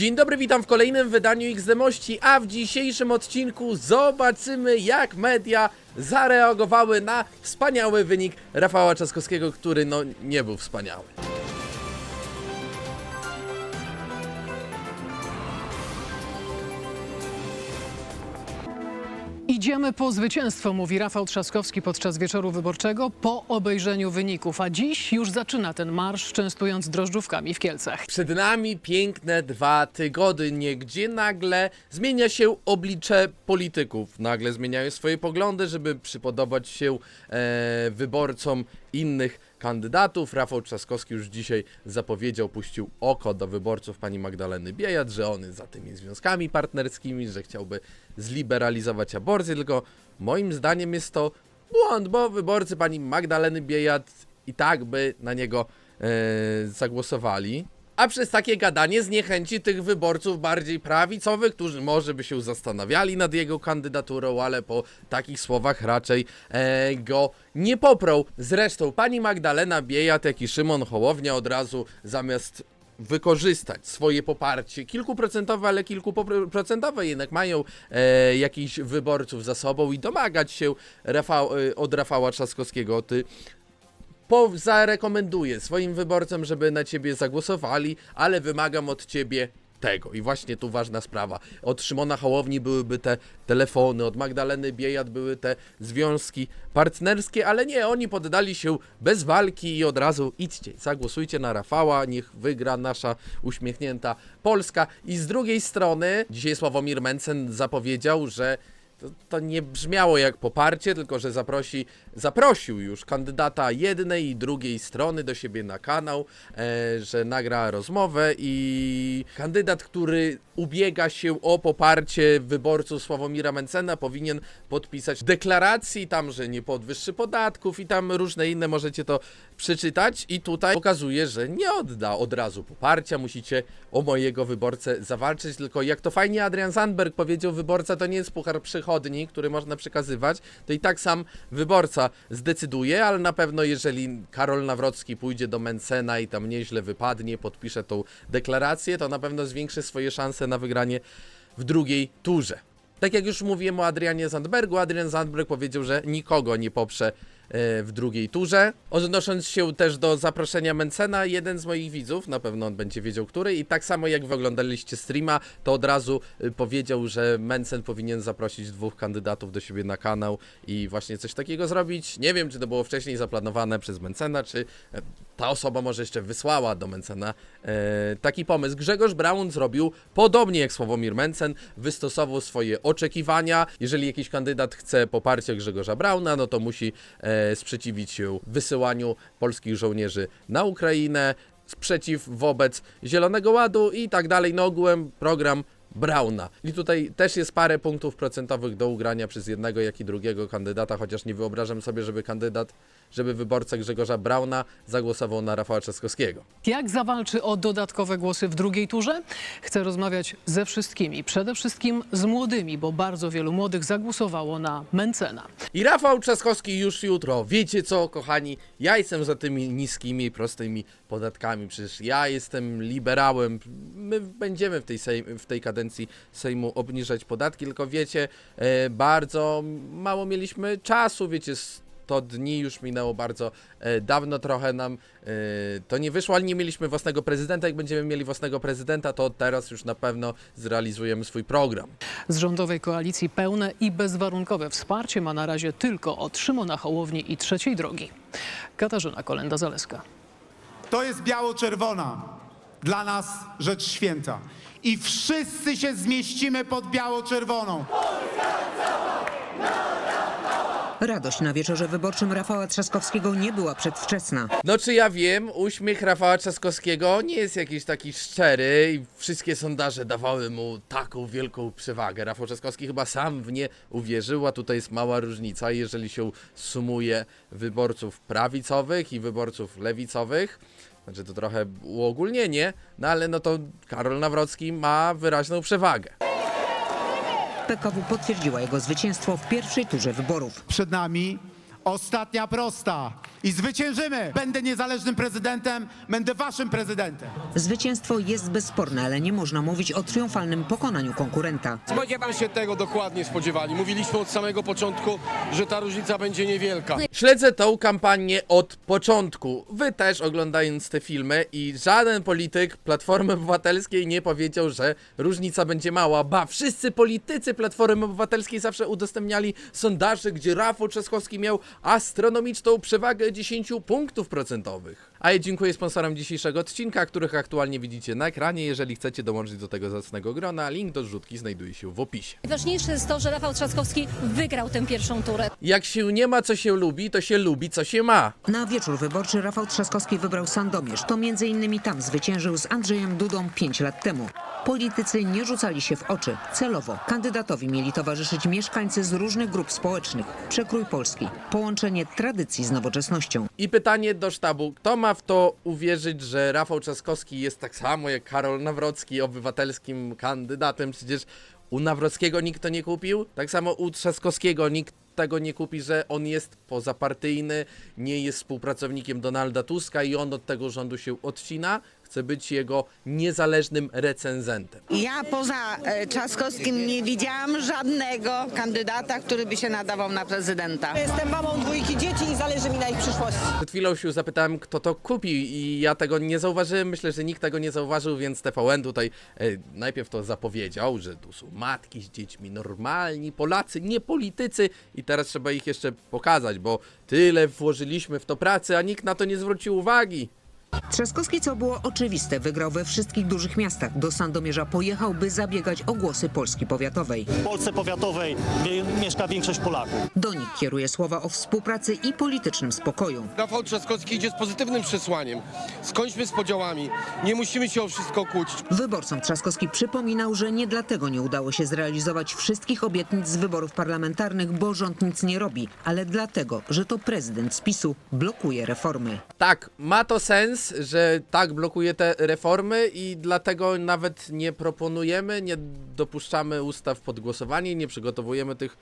Dzień dobry, witam w kolejnym wydaniu XDMości, a w dzisiejszym odcinku zobaczymy jak media zareagowały na wspaniały wynik Rafała Trzaskowskiego, który no nie był wspaniały. Idziemy po zwycięstwo, mówi Rafał Trzaskowski podczas wieczoru wyborczego po obejrzeniu wyników. A dziś już zaczyna ten marsz, częstując drożdżówkami w Kielcach. Przed nami piękne dwa tygodnie, gdzie nagle zmienia się oblicze polityków. Nagle zmieniają swoje poglądy, żeby przypodobać się e, wyborcom innych kandydatów. Rafał Trzaskowski już dzisiaj zapowiedział, puścił oko do wyborców pani Magdaleny Biejat, że on jest za tymi związkami partnerskimi, że chciałby zliberalizować aborcję, tylko moim zdaniem jest to błąd, bo wyborcy pani Magdaleny Biejat i tak by na niego e, zagłosowali. A przez takie gadanie zniechęci tych wyborców bardziej prawicowych, którzy może by się zastanawiali nad jego kandydaturą, ale po takich słowach raczej e, go nie poprą. Zresztą pani Magdalena Biejat, jak i Szymon Hołownia od razu zamiast wykorzystać swoje poparcie, kilkuprocentowe, ale kilkuprocentowe jednak mają e, jakichś wyborców za sobą i domagać się Rafał, e, od Rafała Trzaskowskiego. Ty po, zarekomenduję swoim wyborcom, żeby na ciebie zagłosowali, ale wymagam od ciebie tego. I właśnie tu ważna sprawa. Od Szymona Hołowni byłyby te telefony, od Magdaleny Biejat były te związki partnerskie, ale nie, oni poddali się bez walki i od razu idźcie, zagłosujcie na Rafała, niech wygra nasza uśmiechnięta Polska. I z drugiej strony, dzisiaj Sławomir Mencen zapowiedział, że to, to nie brzmiało jak poparcie, tylko że zaprosi, zaprosił już kandydata jednej i drugiej strony do siebie na kanał, e, że nagra rozmowę i kandydat, który ubiega się o poparcie wyborców Sławomira Mencena powinien podpisać deklaracji tam, że nie podwyższy podatków i tam różne inne możecie to przeczytać. I tutaj pokazuje, że nie odda od razu poparcia, musicie o mojego wyborcę zawalczyć, tylko jak to fajnie Adrian Sandberg powiedział, wyborca to nie jest puchar przychodni, który można przekazywać, to i tak sam wyborca zdecyduje, ale na pewno jeżeli Karol Nawrocki pójdzie do Mencena i tam nieźle wypadnie, podpisze tą deklarację, to na pewno zwiększy swoje szanse na wygranie w drugiej turze. Tak jak już mówiłem o Adrianie Sandbergu, Adrian Sandberg powiedział, że nikogo nie poprze w drugiej turze. Odnosząc się też do zaproszenia Mencena, jeden z moich widzów, na pewno on będzie wiedział który, i tak samo jak wy oglądaliście streama, to od razu y, powiedział, że Mencen powinien zaprosić dwóch kandydatów do siebie na kanał i właśnie coś takiego zrobić. Nie wiem, czy to było wcześniej zaplanowane przez Mencena, czy e, ta osoba może jeszcze wysłała do Mencena e, taki pomysł. Grzegorz Braun zrobił podobnie jak Sławomir Mencen, wystosował swoje oczekiwania. Jeżeli jakiś kandydat chce poparcia Grzegorza Brauna, no to musi e, sprzeciwić się wysyłaniu polskich żołnierzy na Ukrainę, sprzeciw wobec Zielonego Ładu i tak dalej. No ogółem program Brauna. I tutaj też jest parę punktów procentowych do ugrania przez jednego, jak i drugiego kandydata, chociaż nie wyobrażam sobie, żeby kandydat, żeby wyborca Grzegorza Brauna zagłosował na Rafała Trzaskowskiego. Jak zawalczy o dodatkowe głosy w drugiej turze? Chcę rozmawiać ze wszystkimi, przede wszystkim z młodymi, bo bardzo wielu młodych zagłosowało na Mencena. I Rafał Trzaskowski już jutro. Wiecie co, kochani? Ja jestem za tymi niskimi, prostymi podatkami. Przecież ja jestem liberałem. My będziemy w tej, sejm, w tej kadencji Sejmu obniżać podatki, tylko wiecie, e, bardzo mało mieliśmy czasu, wiecie. 100 dni już minęło bardzo e, dawno, trochę nam e, to nie wyszło, ale nie mieliśmy własnego prezydenta. Jak będziemy mieli własnego prezydenta, to teraz już na pewno zrealizujemy swój program. Z rządowej koalicji pełne i bezwarunkowe wsparcie ma na razie tylko od Szymona Hołowni i Trzeciej Drogi. Katarzyna Kolenda-Zaleska. To jest biało-czerwona. Dla nas rzecz święta. I wszyscy się zmieścimy pod biało-czerwoną. Radość na wieczorze wyborczym Rafała Trzaskowskiego nie była przedwczesna. No czy ja wiem, uśmiech Rafała Trzaskowskiego nie jest jakiś taki szczery i wszystkie sondaże dawały mu taką wielką przewagę. Rafał Trzaskowski chyba sam w nie uwierzył, a tutaj jest mała różnica, jeżeli się sumuje wyborców prawicowych i wyborców lewicowych. Znaczy to trochę uogólnienie, no ale no to Karol Nawrocki ma wyraźną przewagę. PKW potwierdziła jego zwycięstwo w pierwszej turze wyborów. Przed nami ostatnia prosta. I zwyciężymy! Będę niezależnym prezydentem, będę waszym prezydentem. Zwycięstwo jest bezsporne, ale nie można mówić o triumfalnym pokonaniu konkurenta. Spodziewam się tego dokładnie spodziewali. Mówiliśmy od samego początku, że ta różnica będzie niewielka. Śledzę tą kampanię od początku. Wy też oglądając te filmy i żaden polityk Platformy Obywatelskiej nie powiedział, że różnica będzie mała. Ba, wszyscy politycy Platformy Obywatelskiej zawsze udostępniali sondaże, gdzie Rafał Trzaskowski miał astronomiczną przewagę 10 punktów procentowych. A ja dziękuję sponsorom dzisiejszego odcinka, których aktualnie widzicie na ekranie. Jeżeli chcecie dołączyć do tego zacnego grona, link do zrzutki znajduje się w opisie. Najważniejsze jest to, że Rafał Trzaskowski wygrał tę pierwszą turę. Jak się nie ma co się lubi, to się lubi co się ma. Na wieczór wyborczy Rafał Trzaskowski wybrał Sandomierz. To między innymi tam zwyciężył z Andrzejem Dudą 5 lat temu. Politycy nie rzucali się w oczy. Celowo kandydatowi mieli towarzyszyć mieszkańcy z różnych grup społecznych. Przekrój Polski. Połączenie tradycji z nowoczesnością. I pytanie do sztabu, kto ma w to uwierzyć, że Rafał Trzaskowski jest tak samo jak Karol Nawrocki obywatelskim kandydatem? Przecież u Nawrockiego nikt to nie kupił, tak samo u Trzaskowskiego nikt tego nie kupi, że on jest pozapartyjny, nie jest współpracownikiem Donalda Tuska i on od tego rządu się odcina, chce być jego niezależnym recenzentem. Ja poza e, Trzaskowskim nie widziałam żadnego kandydata, który by się nadawał na prezydenta. Jestem mamą dwójki dzieci i zależy mi na ich przyszłości. Przed chwilą się zapytałem, kto to kupił i ja tego nie zauważyłem. Myślę, że nikt tego nie zauważył, więc TVN tutaj e, najpierw to zapowiedział, że tu są matki z dziećmi, normalni Polacy, nie politycy i teraz trzeba ich jeszcze pokazać, bo tyle włożyliśmy w to pracy, a nikt na to nie zwrócił uwagi. Trzaskowski, co było oczywiste, wygrał we wszystkich dużych miastach. Do Sandomierza pojechał, by zabiegać o głosy Polski powiatowej. W Polsce powiatowej mieszka większość Polaków. Do nich kieruje słowa o współpracy i politycznym spokoju. Rafał Trzaskowski idzie z pozytywnym przesłaniem. Skończmy z podziałami. Nie musimy się o wszystko kłócić. Wyborcom Trzaskowski przypominał, że nie dlatego nie udało się zrealizować wszystkich obietnic z wyborów parlamentarnych, bo rząd nic nie robi, ale dlatego, że to prezydent z PiSu blokuje reformy. Tak, ma to sens, że tak blokuje te reformy i dlatego nawet nie proponujemy, nie dopuszczamy ustaw pod głosowanie, nie przygotowujemy tych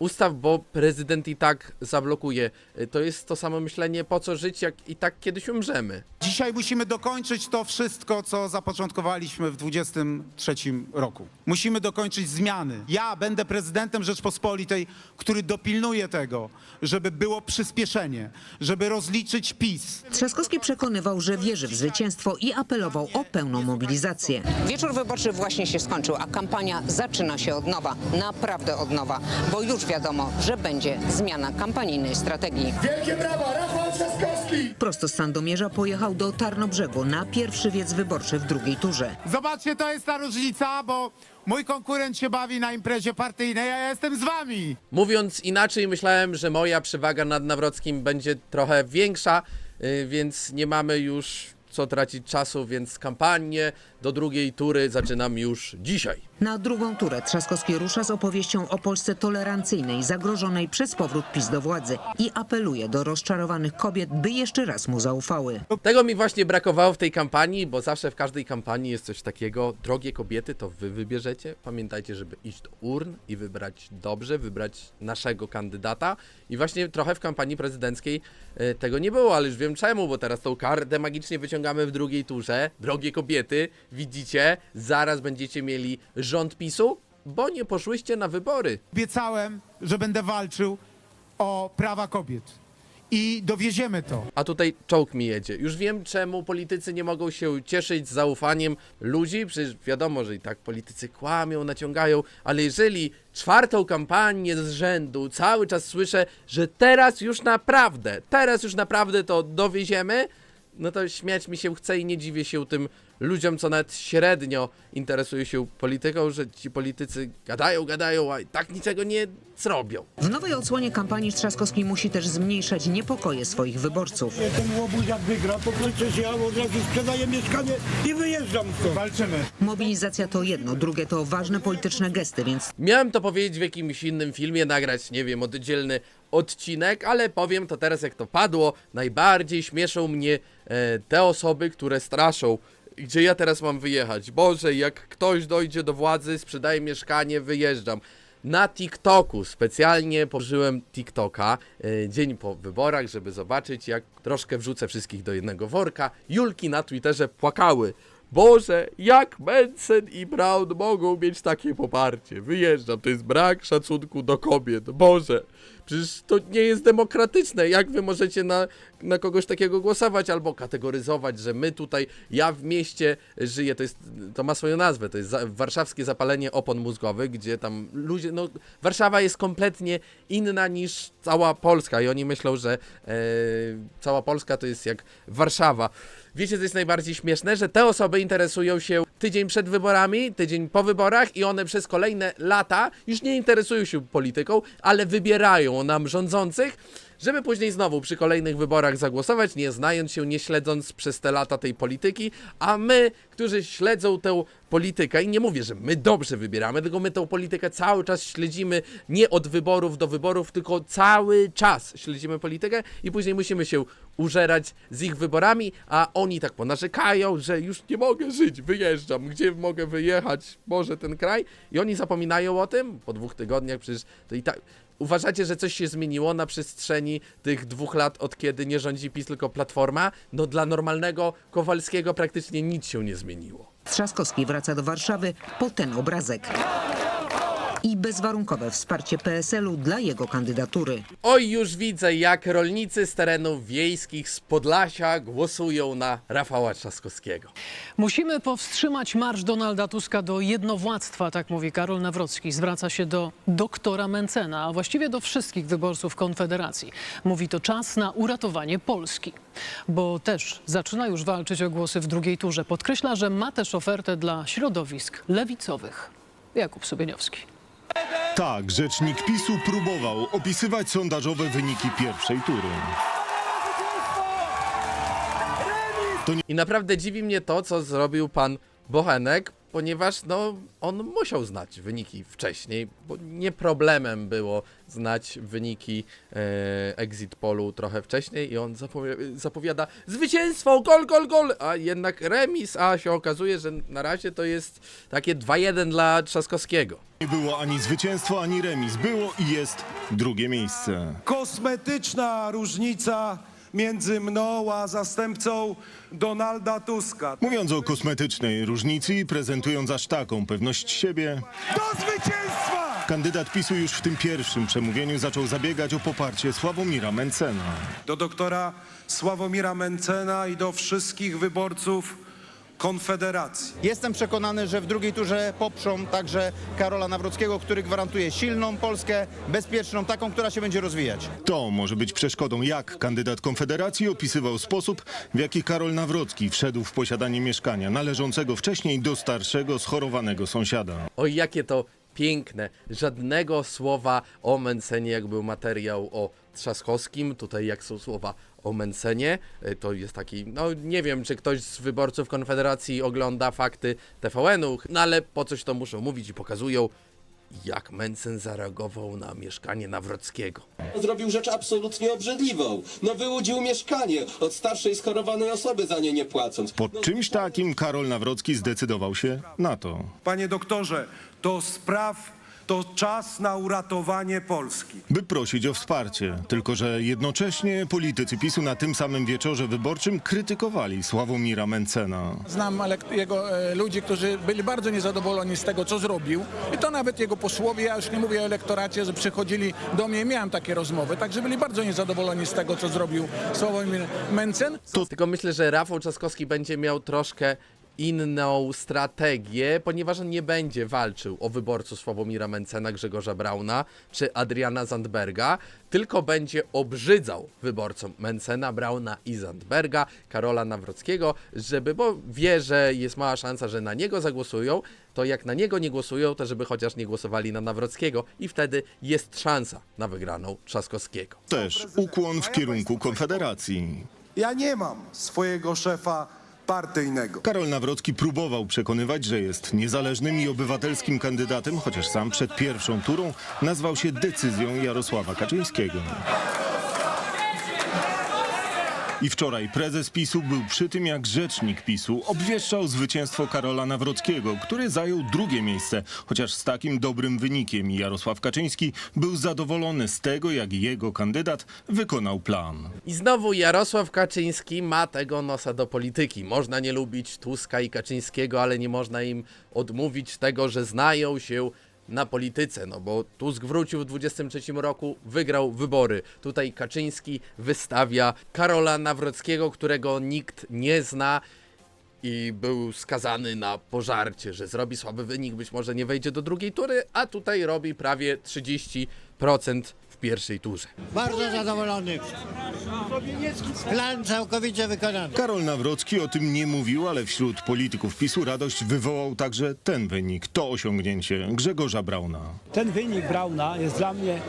ustaw, bo prezydent i tak zablokuje. Y, To jest to samo myślenie, po co żyć, jak i tak kiedyś umrzemy. Dzisiaj musimy dokończyć to wszystko, co zapoczątkowaliśmy w 23 roku. Musimy dokończyć zmiany. Ja będę prezydentem Rzeczpospolitej, który dopilnuje tego, żeby było przyspieszenie, żeby rozliczyć PiS, Trzaskowski przekonywał, że wierzy w zwycięstwo i apelował o pełną mobilizację. Wieczór wyborczy właśnie się skończył, a kampania zaczyna się od nowa. Naprawdę od nowa, bo już wiadomo, że będzie zmiana kampanijnej strategii. Prosto z Sandomierza pojechał do Tarnobrzegu na pierwszy wiec wyborczy w drugiej turze. Zobaczcie, to jest ta różnica, bo mój konkurent się bawi na imprezie partyjnej, a ja jestem z wami. Mówiąc inaczej, myślałem, że moja przewaga nad Nawrockim będzie trochę większa, y, więc nie mamy już co tracić czasu, więc kampanię do drugiej tury zaczynam już dzisiaj. Na drugą turę Trzaskowski rusza z opowieścią o Polsce tolerancyjnej, zagrożonej przez powrót PiS do władzy i apeluje do rozczarowanych kobiet, by jeszcze raz mu zaufały. Tego mi właśnie brakowało w tej kampanii, bo zawsze w każdej kampanii jest coś takiego. Drogie kobiety, to wy wybierzecie. Pamiętajcie, żeby iść do urn i wybrać dobrze, wybrać naszego kandydata. I właśnie trochę w kampanii prezydenckiej e, tego nie było, ale już wiem czemu, bo teraz tą kartę magicznie wyciągamy w drugiej turze. Drogie kobiety, widzicie, zaraz będziecie mieli rząd PiSu, bo nie poszłyście na wybory. Obiecałem, że będę walczył o prawa kobiet. I dowieziemy to. A tutaj czołg mi jedzie. Już wiem, czemu politycy nie mogą się cieszyć z zaufaniem ludzi. Przecież wiadomo, że i tak politycy kłamią, naciągają, ale jeżeli czwartą kampanię z rzędu cały czas słyszę, że teraz już naprawdę, teraz już naprawdę to dowieziemy, no to śmiać mi się chce i nie dziwię się tym ludziom, co nawet średnio interesują się polityką, że ci politycy gadają, gadają, a i tak niczego nie zrobią. W nowej odsłonie kampanii Trzaskowski musi też zmniejszać niepokoje swoich wyborców. Ten łobuz jak wygra, to przecież ja od razu sprzedaję mieszkanie i wyjeżdżam stąd. Walczymy. Mobilizacja to jedno, drugie to ważne polityczne gesty, więc Miałem to powiedzieć w jakimś innym filmie, nagrać, nie wiem, oddzielny odcinek, ale powiem to teraz, jak to padło. Najbardziej śmieszą mnie te osoby, które straszą. Gdzie ja teraz mam wyjechać? Boże, jak ktoś dojdzie do władzy, sprzedaje mieszkanie, wyjeżdżam. na TikToku. Specjalnie pożyłem TikToka e, dzień po wyborach, żeby zobaczyć, jak troszkę wrzucę wszystkich do jednego worka. Julki na Twitterze płakały. Boże, jak Mensen i Brown mogą mieć takie poparcie? Wyjeżdżam, to jest brak szacunku do kobiet. Boże, przecież to nie jest demokratyczne. Jak wy możecie na, na kogoś takiego głosować albo kategoryzować, że my tutaj, ja w mieście żyję, to jest, to ma swoją nazwę, to jest za, warszawskie zapalenie opon mózgowych, gdzie tam ludzie, no Warszawa jest kompletnie inna niż cała Polska i oni myślą, że e, cała Polska to jest jak Warszawa. Wiecie, co jest najbardziej śmieszne? Że te osoby interesują się tydzień przed wyborami, tydzień po wyborach i one przez kolejne lata już nie interesują się polityką, ale wybierają nam rządzących, żeby później znowu przy kolejnych wyborach zagłosować, nie znając się, nie śledząc przez te lata tej polityki, a my, którzy śledzą tę politykę, i nie mówię, że my dobrze wybieramy, tylko my tę politykę cały czas śledzimy, nie od wyborów do wyborów, tylko cały czas śledzimy politykę i później musimy się użerać z ich wyborami, a oni tak ponarzekają, że już nie mogę żyć, wyjeżdżam, gdzie mogę wyjechać, może ten kraj, i oni zapominają o tym? Po dwóch tygodniach, przecież to i tak... Uważacie, że coś się zmieniło na przestrzeni tych dwóch lat, od kiedy nie rządzi PiS, tylko Platforma? No dla normalnego Kowalskiego praktycznie nic się nie zmieniło. Trzaskowski wraca do Warszawy po ten obrazek. I bezwarunkowe wsparcie PSL-u dla jego kandydatury. Oj, już widzę, jak rolnicy z terenów wiejskich z Podlasia głosują na Rafała Trzaskowskiego. Musimy powstrzymać marsz Donalda Tuska do jednowładztwa, tak mówi Karol Nawrocki. Zwraca się do doktora Mencena, a właściwie do wszystkich wyborców Konfederacji. Mówi to czas na uratowanie Polski, bo też zaczyna już walczyć o głosy w drugiej turze. Podkreśla, że ma też ofertę dla środowisk lewicowych. Jakub Sobieniowski. Tak, rzecznik PiSu próbował opisywać sondażowe wyniki pierwszej tury. I naprawdę dziwi mnie to, co zrobił pan Bochenek, ponieważ no, on musiał znać wyniki wcześniej, bo nie problemem było znać wyniki e, exit polu trochę wcześniej i on zapowi- zapowiada zwycięstwo, gol, gol, gol, a jednak remis, a się okazuje, że na razie to jest takie 2-1 dla Trzaskowskiego. Nie było ani zwycięstwo, ani remis. Było i jest drugie miejsce. kosmetyczna różnica między mną a zastępcą Donalda Tuska. Mówiąc o kosmetycznej różnicy i prezentując aż taką pewność siebie, Do zwycięstwa! kandydat PiSu już w tym pierwszym przemówieniu zaczął zabiegać o poparcie Sławomira Mencena. Do doktora Sławomira Mencena i do wszystkich wyborców Konfederacji. Jestem przekonany, że w drugiej turze poprzą także Karola Nawrockiego, który gwarantuje silną Polskę, bezpieczną, taką, która się będzie rozwijać. To może być przeszkodą, jak kandydat Konfederacji opisywał sposób, w jaki Karol Nawrocki wszedł w posiadanie mieszkania należącego wcześniej do starszego, schorowanego sąsiada. Oj, jakie to piękne. Żadnego słowa o Mencenie, jak był materiał o Trzaskowskim. Tutaj jak są słowa o Mencenie, y, to jest taki, no nie wiem, czy ktoś z wyborców Konfederacji ogląda fakty TVN-u, no ale po coś to muszą mówić i pokazują, jak Mencen zareagował na mieszkanie Nawrockiego. Zrobił rzecz absolutnie obrzydliwą. No wyłudził mieszkanie od starszej schorowanej osoby za nie nie płacąc. Po czymś takim Karol Nawrocki zdecydował się na to. Panie doktorze, to spraw, to czas na uratowanie Polski. by prosić o wsparcie. Tylko, że jednocześnie politycy PiSu na tym samym wieczorze wyborczym krytykowali Sławomira Mencena. Znam elek- jego e, ludzi, którzy byli bardzo niezadowoleni z tego, co zrobił. I to nawet jego posłowie, ja już nie mówię o elektoracie, że przychodzili do mnie i miałem takie rozmowy. Także byli bardzo niezadowoleni z tego, co zrobił Sławomir Mencen. Tylko myślę, że Rafał Trzaskowski będzie miał troszkę inną strategię, ponieważ on nie będzie walczył o wyborców Sławomira Mencena, Grzegorza Brauna czy Adriana Zandberga, tylko będzie obrzydzał wyborcom Mencena, Brauna i Zandberga, Karola Nawrockiego, żeby, bo wie, że jest mała szansa, że na niego zagłosują, to jak na niego nie głosują, to żeby chociaż nie głosowali na Nawrockiego i wtedy jest szansa na wygraną Trzaskowskiego. Też ukłon w kierunku Konfederacji. Ja nie mam swojego szefa partyjnego. Karol Nawrocki próbował przekonywać, że jest niezależnym i obywatelskim kandydatem, chociaż sam przed pierwszą turą nazwał się decyzją Jarosława Kaczyńskiego. I wczoraj prezes PiSu był przy tym, jak rzecznik PiSu obwieszczał zwycięstwo Karola Nawrockiego, który zajął drugie miejsce, chociaż z takim dobrym wynikiem. Jarosław Kaczyński był zadowolony z tego, jak jego kandydat wykonał plan. I znowu Jarosław Kaczyński ma tego nosa do polityki. Można nie lubić Tuska i Kaczyńskiego, ale nie można im odmówić tego, że znają się na polityce, no bo Tusk wrócił w 23 roku, wygrał wybory. Tutaj Kaczyński wystawia Karola Nawrockiego, którego nikt nie zna i był skazany na pożarcie, że zrobi słaby wynik, być może nie wejdzie do drugiej tury, a tutaj robi prawie 30% w pierwszej turze. Bardzo zadowolony. Plan całkowicie wykonany. Karol Nawrocki o tym nie mówił, ale wśród polityków PiSu radość wywołał także ten wynik, to osiągnięcie Grzegorza Brauna. Ten wynik Brauna jest dla mnie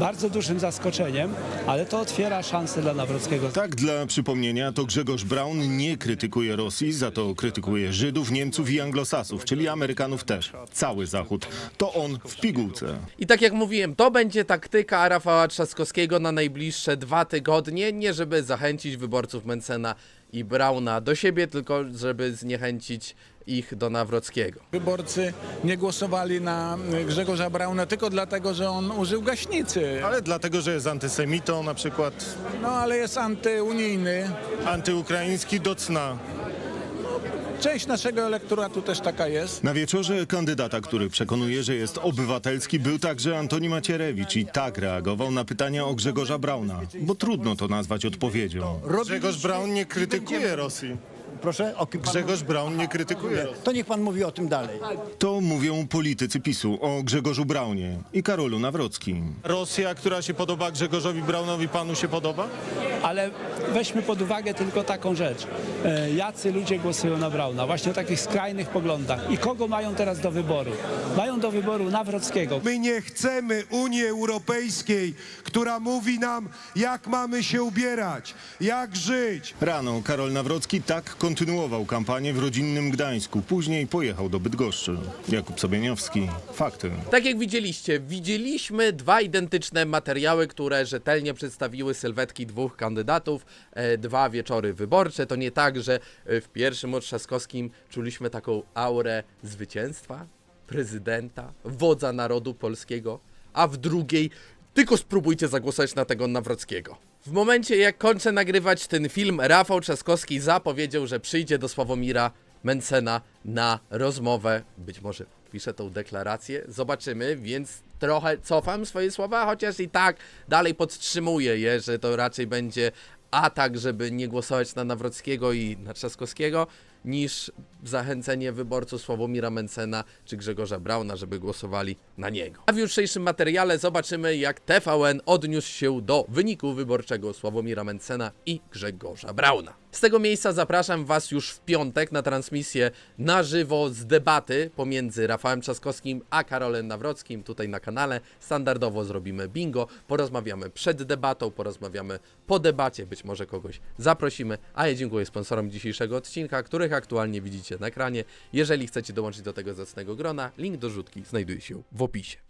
bardzo dużym zaskoczeniem, ale to otwiera szansę dla Nawrockiego. Tak dla przypomnienia, to Grzegorz Braun nie krytykuje Rosji, za to krytykuje Żydów, Niemców i Anglosasów, czyli Amerykanów też. Cały Zachód. To on w pigułce. I tak jak mówiłem, to będzie taktyka Rafała Trzaskowskiego na najbliższe dwa tygodnie, nie żeby zachęcić wyborców Mencena i Brauna do siebie, tylko żeby zniechęcić ich do Nawrockiego. Wyborcy nie głosowali na Grzegorza Brauna tylko dlatego, że on użył gaśnicy. Ale dlatego, że jest antysemitą na przykład, No ale jest antyunijny. antyukraiński do cna. Część naszego elektoratu też taka jest. Na wieczorze kandydata, który przekonuje, że jest obywatelski, był także Antoni Macierewicz i tak reagował na pytania o Grzegorza Brauna, bo trudno to nazwać odpowiedzią. Grzegorz Braun nie krytykuje Rosji. Proszę, o kim pan Grzegorz Braun nie krytykuje. To niech pan mówi o tym dalej. To mówią politycy PiSu o Grzegorzu Braunie i Karolu Nawrockim. Rosja, która się podoba Grzegorzowi Braunowi, panu się podoba? Ale weźmy pod uwagę tylko taką rzecz. E, Jacy ludzie głosują na Brauna, właśnie o takich skrajnych poglądach. I kogo mają teraz do wyboru? Mają do wyboru Nawrockiego. My nie chcemy Unii Europejskiej, która mówi nam, jak mamy się ubierać, jak żyć. Rano Karol Nawrocki tak kontynuował kampanię w rodzinnym Gdańsku. Później pojechał do Bydgoszczy. Jakub Sobieniowski. Fakty. Tak jak widzieliście, widzieliśmy dwa identyczne materiały, które rzetelnie przedstawiły sylwetki dwóch kandydatów, e, dwa wieczory wyborcze. To nie tak, że e, w pierwszym od Trzaskowskim czuliśmy taką aurę zwycięstwa, prezydenta, wodza narodu polskiego, a w drugiej tylko spróbujcie zagłosować na tego Nawrockiego. W momencie jak kończę nagrywać ten film, Rafał Trzaskowski zapowiedział, że przyjdzie do Sławomira Mencena na rozmowę. Być może piszę tą deklarację, zobaczymy, więc trochę cofam swoje słowa, chociaż i tak dalej podtrzymuję je, że to raczej będzie atak, żeby nie głosować na Nawrockiego i na Trzaskowskiego, niż zachęcenie wyborców Sławomira Mencena czy Grzegorza Brauna, żeby głosowali na niego. A w jutrzejszym materiale zobaczymy, jak TVN odniósł się do wyniku wyborczego Sławomira Mencena i Grzegorza Brauna. Z tego miejsca zapraszam Was już w piątek na transmisję na żywo z debaty pomiędzy Rafałem Trzaskowskim a Karolem Nawrockim tutaj na kanale. Standardowo zrobimy bingo, porozmawiamy przed debatą, porozmawiamy po debacie, być może kogoś zaprosimy. A ja dziękuję sponsorom dzisiejszego odcinka, których aktualnie widzicie na ekranie. Jeżeli chcecie dołączyć do tego zacnego grona, link do rzutki znajduje się w opisie.